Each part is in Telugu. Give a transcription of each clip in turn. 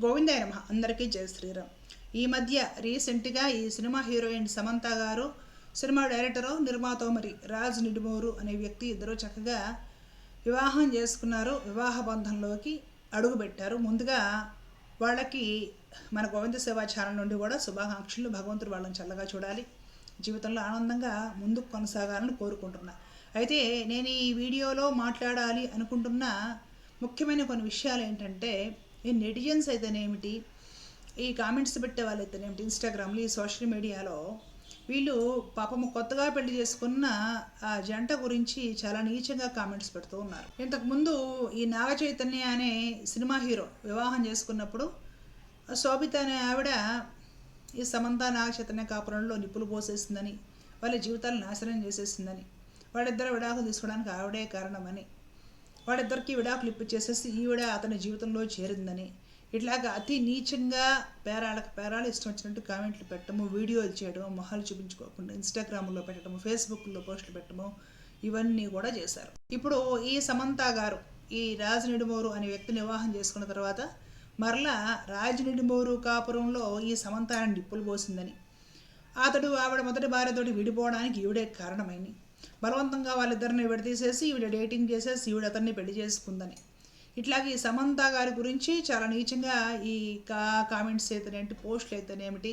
గోవిందాయ నమ. అందరికీ జయ శ్రీరామ్. ఈ మధ్య రీసెంట్గా ఈ సినిమా హీరోయిన్ సమంత గారు సినిమా డైరెక్టరు నిర్మాత మరి రాజ్ నిడుమూరు అనే వ్యక్తి ఇద్దరు చక్కగా వివాహం చేసుకున్నారు. వివాహ బంధంలోకి అడుగుపెట్టారు. ముందుగా వాళ్ళకి మన గోవింద సేవా ఛానల్ నుండి కూడా శుభాకాంక్షలు. భగవంతుడు వాళ్ళని చల్లగా చూడాలి. జీవితంలో ఆనందంగా ముందుకు కొనసాగాలని కోరుకుంటున్నా. అయితే నేను ఈ వీడియోలో మాట్లాడాలి అనుకుంటున్న ముఖ్యమైన కొన్ని విషయాలు ఏంటంటే ఈ నెటిజన్స్ అయితేనేమిటి? ఈ కామెంట్స్ పెట్టే వాళ్ళు అయితేనేమిటి ఇన్స్టాగ్రామ్లో ఈ సోషల్ మీడియాలో వీళ్ళు పాపము కొత్తగా పెళ్ళి చేసుకున్న ఆ జంట గురించి చాలా నీచంగా కామెంట్స్ పెడుతూ ఉన్నారు. ఇంతకుముందు ఈ నాగ చైతన్య అనే సినిమా హీరో వివాహం చేసుకున్నప్పుడు శోభిత అనే ఆవిడ ఈ సమంత నాగ చైతన్య కాపురంలో నిప్పులు పోసేసిందని వాళ్ళ జీవితాలు నాశనం చేసేసిందని వాళ్ళిద్దరు విడాకులు తీసుకోవడానికి ఆవిడే కారణమని వాడిద్దరికి విడాకులు ఇప్పించేసేసి ఈవిడ అతని జీవితంలో చేరిందని. ఇట్లాగా అతి నీచంగా పేరాలకు పేరాలు ఇష్టం వచ్చినట్టు కామెంట్లు పెట్టడము వీడియోలు చేయడము మొహాలు చూపించుకోకుండా ఇన్స్టాగ్రామ్లో పెట్టడము ఫేస్బుక్లో పోస్టులు పెట్టడము ఇవన్నీ కూడా చేశారు. ఇప్పుడు ఈ సమంత గారు ఈ రాజనిడుమూరు అనే వ్యక్తిని వివాహం చేసుకున్న తర్వాత మరలా రాజు నిడుమోరు కాపురంలో ఈ సమంత నిప్పులు పోసిందని. అతడు ఆవిడ మొదటి భార్యతోటి విడిపోవడానికి ఈవిడే కారణమైంది. బలవంతంగా వాళ్ళిద్దరిని విడదీసేసి ఈవిడ డేటింగ్ చేసేసి ఈవిడ అతన్ని పెళ్ళి చేసుకుందని. ఇట్లాగే ఈ సమంత గారి గురించి చాలా నీచంగా ఈ కా కామెంట్స్ అయితేనేమిటి పోస్టులు అయితేనేమిటి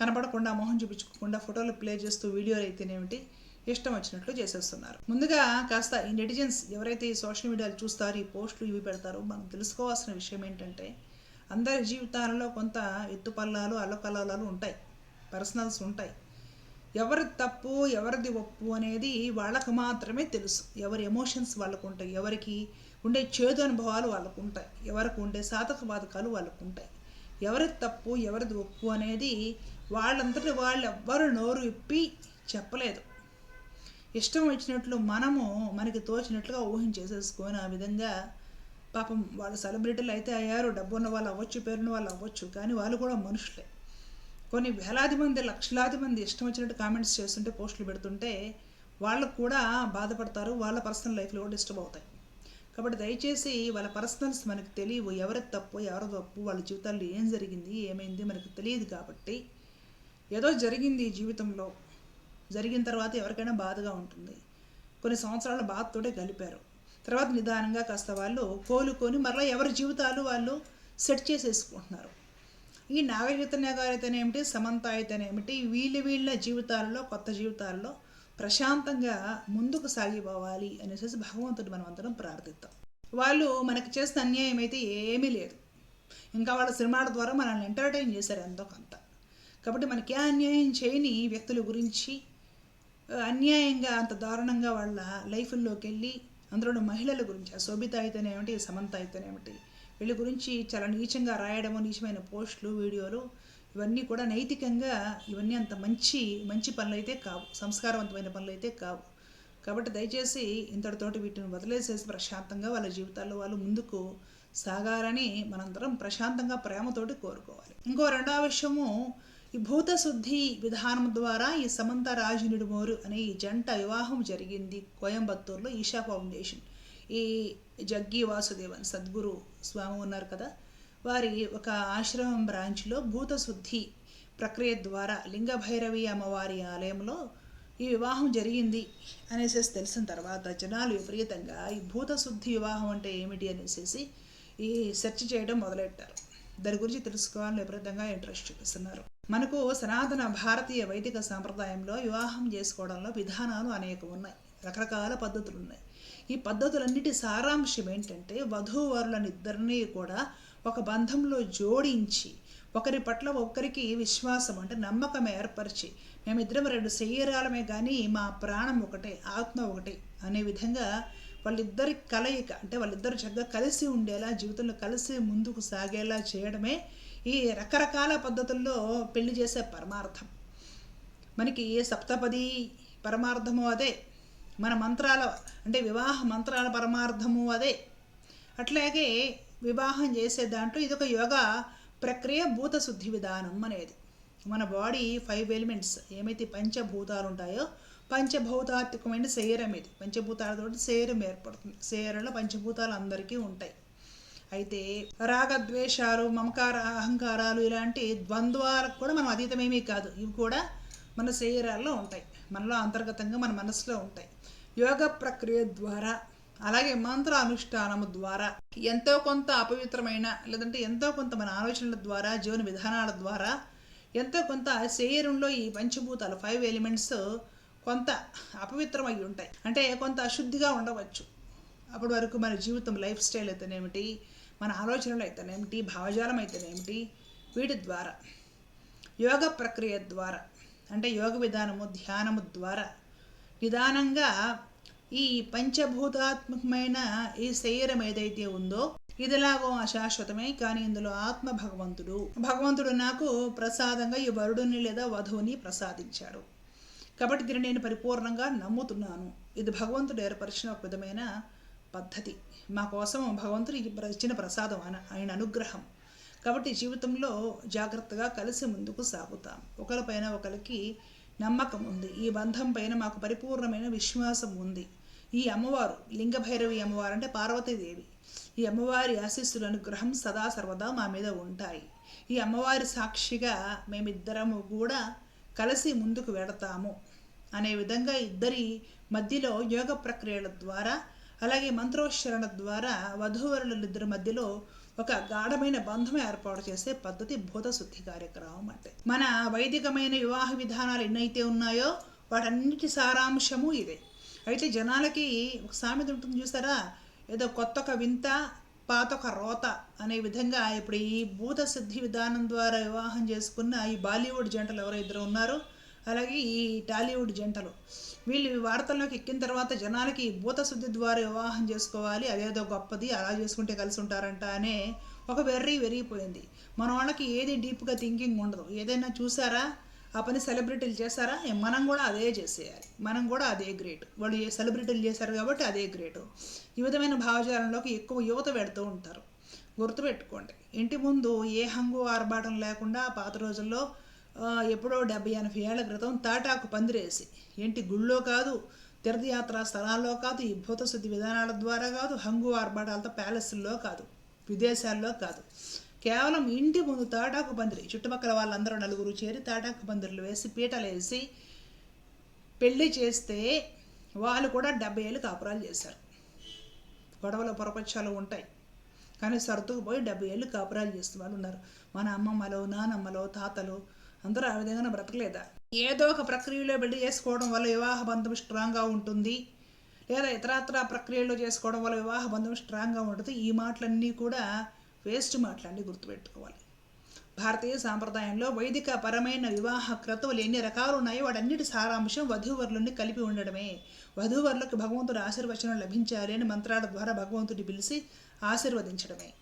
కనపడకుండా మొహం చూపించుకోకుండా ఫోటోలు ప్లే చేస్తూ వీడియోలు అయితేనేమిటి ఇష్టం వచ్చినట్లు చేసేస్తున్నారు. ముందుగా కాస్త ఈ నెటిజన్స్ ఎవరైతే ఈ సోషల్ మీడియాలు చూస్తారో ఈ పోస్టులు ఇవి పెడతారో మనం తెలుసుకోవాల్సిన విషయం ఏంటంటే అందరి జీవితాలలో కొంత ఎత్తుపల్లాలు అల్లకల్లాలు ఉంటాయి. పర్సనల్స్ ఉంటాయి. ఎవరి తప్పు ఎవరిది ఒప్పు అనేది వాళ్ళకు మాత్రమే తెలుసు. ఎవరి ఎమోషన్స్ వాళ్ళకు ఉంటాయి ఎవరికి ఉండే చేదు అనుభవాలు వాళ్ళకు ఉంటాయి ఎవరికి ఉండే సాధక బాధకాలు వాళ్ళకు ఉంటాయి ఎవరి తప్పు ఎవరిది ఒప్పు అనేది వాళ్ళంతటి వాళ్ళు ఎవ్వరు నోరు ఇప్పి చెప్పలేదు. ఇష్టం వచ్చినట్లు మనము మనకి తోచినట్లుగా ఊహించేసేసుకొని ఆ విధంగా పాపం వాళ్ళు సెలబ్రిటీలు అయితే అయ్యారు. డబ్బు ఉన్న వాళ్ళు అవ్వచ్చు పేరున్న వాళ్ళు అవ్వచ్చు. కానీ వాళ్ళు కూడా మనుషులే. కొన్ని వేలాది మంది లక్షలాది మంది ఇష్టం వచ్చినట్టు కామెంట్స్ చేస్తుంటే పోస్టులు పెడుతుంటే వాళ్ళకు కూడా బాధపడతారు వాళ్ళ పర్సనల్ లైఫ్లో కూడా డిస్టర్బ్ అవుతాయి. కాబట్టి దయచేసి వాళ్ళ పర్సనల్స్ మనకు తెలియవు ఎవరి తప్పు ఎవరి తప్పు వాళ్ళ జీవితాల్లో ఏం జరిగింది ఏమైంది మనకు తెలియదు కాబట్టి ఏదో జరిగింది ఈ జీవితంలో. జరిగిన తర్వాత ఎవరికైనా బాధగా ఉంటుంది. కొన్ని సంవత్సరాల బాధతోటే కలిపారు తర్వాత నిదానంగా కాస్త వాళ్ళు కోలుకొని మరలా ఎవరి జీవితాలు వాళ్ళు సెట్ చేసేసుకుంటున్నారు. ఈ నాగరికత గారు అయితేనేమిటి సమంత అయితేనేమిటి వీళ్ళ వీళ్ళ జీవితాలలో కొత్త జీవితాల్లో ప్రశాంతంగా ముందుకు సాగిపోవాలి అనేసి భగవంతుడు మనం ప్రార్థిద్దాం ప్రార్థిస్తాం. వాళ్ళు మనకి చేసిన అన్యాయం అయితే ఏమీ లేదు. ఇంకా వాళ్ళ సినిమాల ద్వారా మనల్ని ఎంటర్టైన్ చేశారు ఎంతో కొంత. కాబట్టి మనకి ఏ అన్యాయం చేయని వ్యక్తుల గురించి అన్యాయంగా అంత దారుణంగా వాళ్ళ లైఫ్లోకి వెళ్ళి అందులో మహిళల గురించి ఆ శోభిత అయితేనేమిటి సమంత అయితేనేమిటి వీళ్ళ గురించి చాలా నీచంగా రాయడము నీచమైన పోస్టులు వీడియోలు ఇవన్నీ కూడా నైతికంగా ఇవన్నీ అంత మంచి మంచి పనులు అయితే కావు. సంస్కారవంతమైన పనులు అయితే కావు. కాబట్టి దయచేసి ఇంతటితోటి వీటిని వదిలేసేసి ప్రశాంతంగా వాళ్ళ జీవితాల్లో వాళ్ళు ముందుకు సాగాలని మనందరం ప్రశాంతంగా ప్రేమతోటి కోరుకోవాలి. ఇంకో రెండవ విషయము ఈ భూత శుద్ధి విధానం ద్వారా ఈ సమంత రాజునిడుమోరు అనే ఈ జంట వివాహం జరిగింది కోయంబత్తూరులో ఈషా ఫౌండేషన్. ఈ జగ్గి వాసుదేవన్ సద్గురు స్వామి ఉన్నారు కదా వారి ఒక ఆశ్రమం బ్రాంచ్లో భూత శుద్ధి ప్రక్రియ ద్వారా లింగ భైరవి అమ్మవారి ఆలయంలో ఈ వివాహం జరిగింది అనేసి తెలిసిన తర్వాత జనాలు విపరీతంగా ఈ భూత శుద్ధి వివాహం అంటే ఏమిటి అనేసి ఈ సెర్చ్ చేయడం మొదలెట్టారు. దాని గురించి తెలుసుకోవాలని విపరీతంగా ఇంట్రెస్ట్ చూపిస్తున్నారు. మనకు సనాతన భారతీయ వైదిక సాంప్రదాయంలో వివాహం చేసుకోవడంలో విధానాలు అనేక ఉన్నాయి. రకరకాల పద్ధతులు ఉన్నాయి ఈ పద్ధతులన్నిటి సారాంశం ఏంటంటే వధూవరులనిద్దరినీ కూడా ఒక బంధంలో జోడించి ఒకరి పట్ల ఒకరికి విశ్వాసం అంటే నమ్మకం ఏర్పరిచి మేమిద్దరం రెండు శరీరాలమే కానీ మా ప్రాణం ఒకటే ఆత్మ ఒకటే అనే విధంగా వాళ్ళిద్దరి కలయిక అంటే వాళ్ళిద్దరు చక్కగా కలిసి ఉండేలా జీవితంలో కలిసి ముందుకు సాగేలా చేయడమే ఈ రకరకాల పద్ధతుల్లో పెళ్ళి చేసే పరమార్థం. మనకి సప్తపది పరమార్థము అదే మన మంత్రాల అంటే వివాహ మంత్రాల పరమార్థము అదే. అట్లాగే వివాహం చేసే దాంట్లో ఇదొక యోగా ప్రక్రియ భూత శుద్ధి విధానం అనేది. మన బాడీ ఫైవ్ ఎలిమెంట్స్ ఏమైతే పంచభూతాలు ఉంటాయో పంచభూతాత్మకమైన శరీరం ఇది. పంచభూతాలతో శరీరం ఏర్పడుతుంది. శరీరంలో పంచభూతాలు అందరికీ ఉంటాయి. అయితే రాగద్వేషాలు మమకార అహంకారాలు ఇలాంటి ద్వంద్వాలకు కూడా మనం అతీతమేమీ కాదు. ఇవి కూడా మన శరీరాల్లో ఉంటాయి. మనలో అంతర్గతంగా మన మనసులో ఉంటాయి. యోగ ప్రక్రియ ద్వారా అలాగే మంత్ర అనుష్ఠానము ద్వారా ఎంతో కొంత అపవిత్రమైన లేదంటే ఎంతో కొంత మన ఆలోచనల ద్వారా జీవన విధానాల ద్వారా ఎంతో కొంత శరీరంలో ఈ పంచభూతాలు ఫైవ్ ఎలిమెంట్స్ కొంత అపవిత్రమై ఉంటాయి. అంటే కొంత అశుద్ధిగా ఉండవచ్చు. అప్పటి వరకు మన జీవితం లైఫ్ స్టైల్ అయితేనేమిటి మన ఆలోచనలు అయితేనేమిటి భావజాలం అయితేనేమిటి వీటి ద్వారా. యోగ ప్రక్రియ ద్వారా అంటే యోగ విధానము ధ్యానము ద్వారా నిదానంగా ఈ పంచభూతాత్మకమైన ఈ శరీరం ఏదైతే ఉందో ఇదిలాగో అశాశ్వతమే కానీ ఇందులో ఆత్మ భగవంతుడు. భగవంతుడు నాకు ప్రసాదంగా ఈ వరుడుని లేదా వధువుని ప్రసాదించాడు. కాబట్టి దీన్ని నేను పరిపూర్ణంగా నమ్ముతున్నాను. ఇది భగవంతుడు ఏర్పరిచిన ఒక విధమైన పద్ధతి. మా కోసం భగవంతుడు ఇచ్చిన ప్రసాదం ఆయన ఆయన అనుగ్రహం. కాబట్టి జీవితంలో జాగ్రత్తగా కలిసి ముందుకు సాగుతాం. ఒకరిపైన ఒకరికి నమ్మకం ఉంది. ఈ బంధం పైన మాకు పరిపూర్ణమైన విశ్వాసం ఉంది. ఈ అమ్మవారు లింగభైరవి అమ్మవారు అంటే పార్వతీదేవి. ఈ అమ్మవారి ఆశీస్సుల అనుగ్రహం సదా సర్వదా మా మీద ఉంటాయి. ఈ అమ్మవారి సాక్షిగా మేమిద్దరము కూడా కలిసి ముందుకు వెడతాము. అనే విధంగా ఇద్దరి మధ్యలో యోగ ప్రక్రియల ద్వారా అలాగే మంత్రోచ్చరణ ద్వారా వధూవరులిద్దరి మధ్యలో ఒక గాఢమైన బంధం ఏర్పాటు చేసే పద్ధతి భూతశుద్ధి కార్యక్రమం అంటే. మన వైదికమైన వివాహ విధానాలు ఎన్నైతే ఉన్నాయో వాటన్నిటి సారాంశము ఇదే. అయితే జనాలకి ఒక సామెత ఉంటుంది చూసారా? ఏదో కొత్త ఒక వింత పాత ఒక రోత అనే విధంగా ఇప్పుడు ఈ భూత సిద్ధి విధానం ద్వారా వివాహం చేసుకున్న ఈ బాలీవుడ్ జంటలు ఎవరో ఇద్దరు ఉన్నారు? అలాగే ఈ టాలీవుడ్ జంటలు. వీళ్ళు వార్తల్లోకి ఎక్కిన తర్వాత జనాలకి భూత శుద్ధి ద్వారా వివాహం చేసుకోవాలి అదేదో గొప్పది అలా చేసుకుంటే కలిసి ఉంటారంట అనే ఒక వెర్రీ వెరిగిపోయింది. మన వాళ్ళకి ఏది డీప్గా థింకింగ్ ఉండదు. ఏదైనా చూసారా? ఆ పని సెలబ్రిటీలు చేశారా? మనం కూడా అదే చేసేయాలి. మనం కూడా అదే గ్రేట్. వాళ్ళు ఏ సెలబ్రిటీలు చేశారు కాబట్టి అదే గ్రేటు. ఈ విధమైన భావజాలంలోకి ఎక్కువ యువత పెడుతూ ఉంటారు. గుర్తుపెట్టుకోండి. ఇంటి ముందు ఏ హంగు ఆర్భాటం లేకుండా పాత రోజుల్లో ఎప్పుడో డెబ్బై ఎనభై ఏళ్ళ క్రితం తాటాకు పందిరేసి. ఏంటి గుళ్ళో కాదు తీర్థయాత్రా స్థలాల్లో కాదు ఈ భూతశుద్ధి విధానాల ద్వారా కాదు హంగు ఆర్భాటాలతో ప్యాలెస్ల్లో కాదు విదేశాల్లో కాదు. కేవలం ఇంటి ముందు తాటాకు పందిరి చుట్టుపక్కల వాళ్ళందరూ నలుగురు చేరి తాటాకు పందిర్లు వేసి పీటలు వేసి పెళ్ళి చేస్తే వాళ్ళు కూడా డెబ్బై ఏళ్ళు కాపురాలు చేశారు. గొడవలు పొరపక్షాలు ఉంటాయి. కానీ సర్దుకుపోయి డెబ్బై ఏళ్ళు కాపురాలు చేస్తున్న వాళ్ళు ఉన్నారు. మన అమ్మమ్మలో నానమ్మలో తాతలు అందరూ ఆ విధంగానే బ్రతకలేదా? ఏదో ఒక ప్రక్రియలో పెళ్ళి చేసుకోవడం వల్ల వివాహ బంధం స్ట్రాంగ్గా ఉంటుంది. లేదా ఇతరత్ర ప్రక్రియలో చేసుకోవడం వల్ల వివాహ బంధం స్ట్రాంగ్గా ఉంటుంది. ఈ మాటలన్నీ కూడా వేస్ట్ మాటలన్నీ గుర్తుపెట్టుకోవాలి. భారతీయ సాంప్రదాయంలో వైదిక పరమైన వివాహ క్రతువులు ఎన్ని రకాలు ఉన్నాయో వాటన్నిటి సారాంశం వధూవరులని కలిపి ఉండడమే. వధూవరులకు భగవంతుడు ఆశీర్వచనం లభించాలి అని మంత్రాల ద్వారా భగవంతుడి పిలిచి ఆశీర్వదించడమే.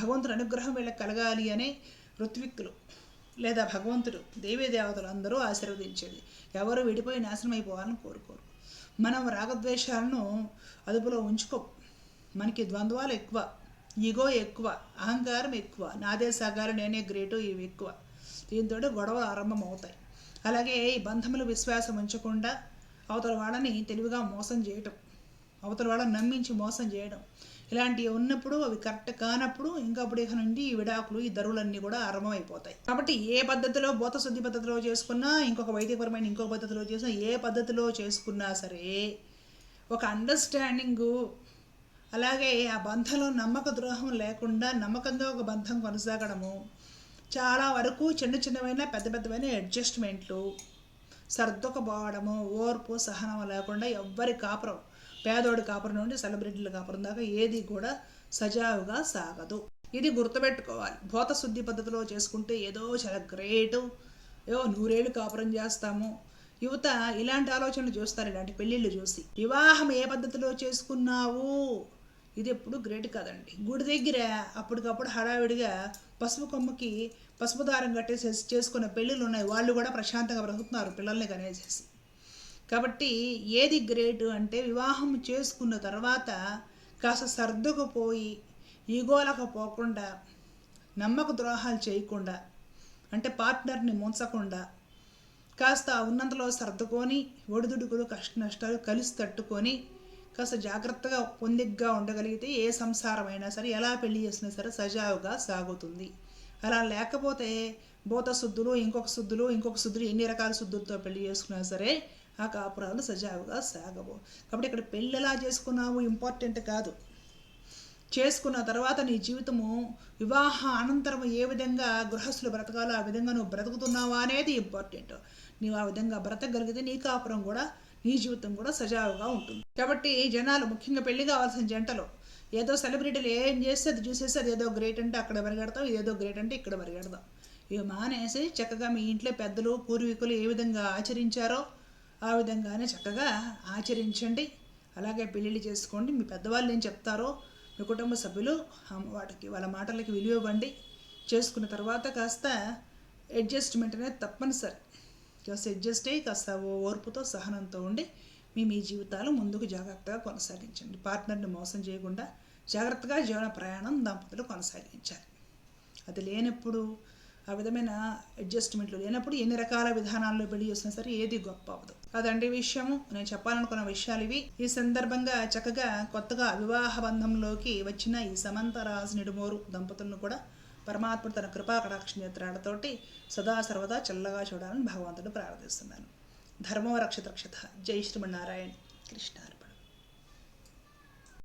భగవంతుడి అనుగ్రహం వీళ్ళకి కలగాలి అనే ఋత్విక్కులు. లేదా భగవంతుడు దేవీ దేవతలు అందరూ ఆశీర్వదించేది. ఎవరు విడిపోయి నాశనం అయిపోవాలని కోరుకోరు. మనం రాగద్వేషాలను అదుపులో ఉంచుకో. మనకి ద్వంద్వాలు ఎక్కువ ఈగో ఎక్కువ అహంకారం ఎక్కువ నాదే సగాలు నేనే గ్రేటు ఇవి ఎక్కువ. దీంతో గొడవలు ఆరంభం అవుతాయి అలాగే ఈ బంధములు విశ్వాసం ఉంచకుండా అవతల వాళ్ళని తెలివిగా మోసం చేయటం అవతల వాళ్ళని నమ్మించి మోసం చేయడం ఇలాంటివి ఉన్నప్పుడు అవి కరెక్ట్ కానప్పుడు ఇంకా అప్పుడు ఇక నుండి ఈ విడాకులు ఈ దరువులన్నీ కూడా ఆరంభమైపోతాయి. కాబట్టి ఏ పద్ధతిలో భూత శుద్ధి పద్ధతిలో చేసుకున్నా ఇంకొక వైద్యపరమైన ఇంకొక పద్ధతిలో చేసినా ఏ పద్ధతిలో చేసుకున్నా సరే ఒక అండర్స్టాండింగు అలాగే ఆ బంధంలో నమ్మక ద్రోహం లేకుండా నమ్మకంగా ఒక బంధం కొనసాగడము చాలా వరకు చిన్న చిన్నవైన పెద్ద పెద్దవైన అడ్జస్ట్మెంట్లు సర్దుకపోవడము ఓర్పు సహనం లేకుండా ఎవ్వరి కాపురం పేదోడి కాపురం నుండి సెలబ్రిటీల కాపురం దాకా ఏది కూడా సజావుగా సాగదు. ఇది గుర్తుపెట్టుకోవాలి. భూత శుద్ధి పద్ధతిలో చేసుకుంటే ఏదో చాలా గ్రేటు. ఏదో నూరేళ్ళు కాపురం చేస్తాము. యువత ఇలాంటి ఆలోచనలు చూస్తారు. ఇలాంటి పెళ్ళిళ్ళు చూసి. వివాహం ఏ పద్ధతిలో చేసుకున్నావు? ఇది ఎప్పుడు గ్రేట్ కాదండి. గుడి దగ్గర అప్పటికప్పుడు హడావిడిగా పసుపు కొమ్మకి పసుపు దారం కట్టేసి చేసుకున్న పెళ్ళిళ్ళు ఉన్నాయి. వాళ్ళు కూడా ప్రశాంతంగా బ్రతుకుతున్నారు. పిల్లల్ని కనేసేసి. కాబట్టి ఏది గ్రేట్ అంటే వివాహం చేసుకున్న తర్వాత కాస్త సర్దుకుపోయి ఈగోలకు పోకుండా నమ్మక ద్రోహాలు చేయకుండా అంటే పార్ట్నర్ని ముంచకుండా కాస్త ఉన్నంతలో సర్దుకొని ఒడిదుడుకులు కష్ట నష్టాలు కలిసి తట్టుకొని కాస్త జాగ్రత్తగా పొందిగ్గా ఉండగలిగితే ఏ సంసారమైనా సరే ఎలా పెళ్ళి చేసినా సరే సజావుగా సాగుతుంది. అలా లేకపోతే భూత శుద్ధులు ఇంకొక శుద్ధులు ఇంకొక శుద్ధులు ఎన్ని రకాల శుద్ధులతో పెళ్ళి చేసుకున్నా సరే ఆ కాపురాలు సజావుగా సాగవు. కాబట్టి ఇక్కడ పెళ్ళి ఎలా చేసుకున్నావు ఇంపార్టెంట్ కాదు. చేసుకున్న తర్వాత నీ జీవితము వివాహ అనంతరం ఏ విధంగా గృహస్థులు బ్రతకాలో ఆ విధంగా నువ్వు బ్రతుకుతున్నావా అనేది ఇంపార్టెంట్ నీవు ఆ విధంగా బ్రతకగలిగితే నీ కాపురం కూడా నీ జీవితం కూడా సజావుగా ఉంటుంది. కాబట్టి జనాలు ముఖ్యంగా పెళ్ళి కావాల్సిన జంటలు. ఏదో సెలబ్రిటీలు ఏం చేస్తే అది చూసేసి అది ఏదో గ్రేట్ అంటే అక్కడ పరిగెడతాం ఏదో గ్రేట్ అంటే ఇక్కడ పరిగెడతాం. ఇవి మానేసి చక్కగా మీ ఇంట్లో పెద్దలు పూర్వీకులు ఏ విధంగా ఆచరించారో ఆ విధంగానే చక్కగా ఆచరించండి. అలాగే పెళ్ళిళ్ళు చేసుకోండి. మీ పెద్దవాళ్ళు ఏం చెప్తారో మీ కుటుంబ సభ్యులు వాటికి వాళ్ళ మాటలకి విలువ ఇవ్వండి. చేసుకున్న తర్వాత కాస్త అడ్జస్ట్మెంట్ అనేది తప్పనిసరి. కాస్త అడ్జస్ట్ అయ్యి కాస్త ఓ- ఓర్పుతో సహనంతో ఉండి మీ మీ జీవితాలు ముందుకు జాగ్రత్తగా కొనసాగించండి. పార్ట్నర్ని మోసం చేయకుండా జాగ్రత్తగా జీవన ప్రయాణం దంపతులు కొనసాగించాలి. అది లేనప్పుడు ఆ విధమైన అడ్జస్ట్మెంట్లు లేనప్పుడు ఎన్ని రకాల విధానాల్లో పెళ్ళి చేసినా సరే ఏది గొప్ప అవ్వదు. అదండి విషయము. నేను చెప్పాలనుకున్న విషయాలు ఇవి. ఈ సందర్భంగా చక్కగా కొత్తగా వివాహ బంధంలోకి వచ్చిన ఈ సమంతరాజు నిడుమోరు దంపతులను కూడా పరమాత్ముడు తన కృపా కటాక్ష నేత్రాలతోటి సదా సర్వదా చల్లగా చూడాలని భగవంతుడు ప్రార్థిస్తున్నాను. ధర్మో రక్షత రక్షత జై శ్రీమన్నారాయణ. కృష్ణారు